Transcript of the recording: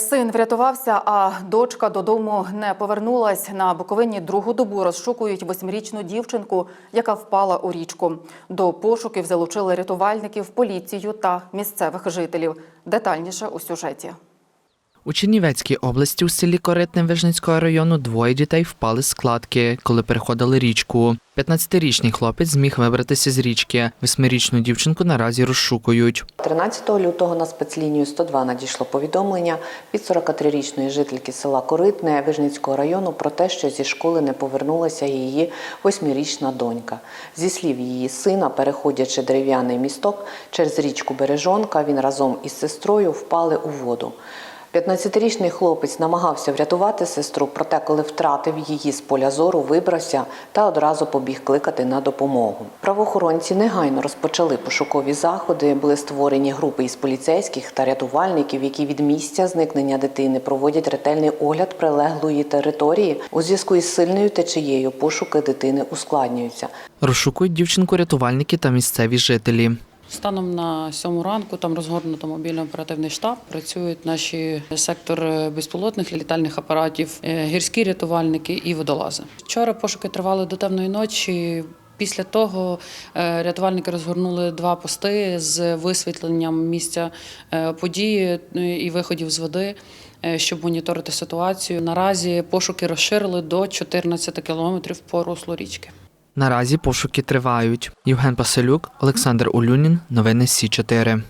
Син врятувався, а дочка додому не повернулась. На Буковині другу добу розшукують восьмирічну дівчинку, яка впала у річку. До пошуків залучили рятувальників, поліцію та місцевих жителів. Детальніше у сюжеті. У Чернівецькій області у селі Коритне Вижницького району двоє дітей впали з складки, коли переходили річку. 15-річний хлопець зміг вибратися з річки. Восьмирічну дівчинку наразі розшукують. 13 лютого на спецлінію 102 надійшло повідомлення від 43-річної жительки села Коритне Вижницького району про те, що зі школи не повернулася її восьмирічна донька. Зі слів її сина, переходячи дерев'яний місток через річку Бережонка, він разом із сестрою впали у воду. 15-річний хлопець намагався врятувати сестру, проте, коли втратив її з поля зору, вибрався та одразу побіг кликати на допомогу. Правоохоронці негайно розпочали пошукові заходи. Були створені групи із поліцейських та рятувальників, які від місця зникнення дитини проводять ретельний огляд прилеглої території. У зв'язку із сильною течією пошуки дитини ускладнюються. Розшукують дівчинку рятувальники та місцеві жителі. Станом на сьому ранку там розгорнуто мобільно-оперативний штаб. Працюють наші сектор безпілотних літальних апаратів, е, гірські рятувальники і водолази. Вчора пошуки тривали до темної ночі. Після того е, рятувальники розгорнули два пости з висвітленням місця е, події і виходів з води, щоб моніторити ситуацію. Наразі пошуки розширили до 14 кілометрів по руслу річки. Наразі пошуки тривають. Євген Паселюк, Олександр Улюнін. Новини Сі 4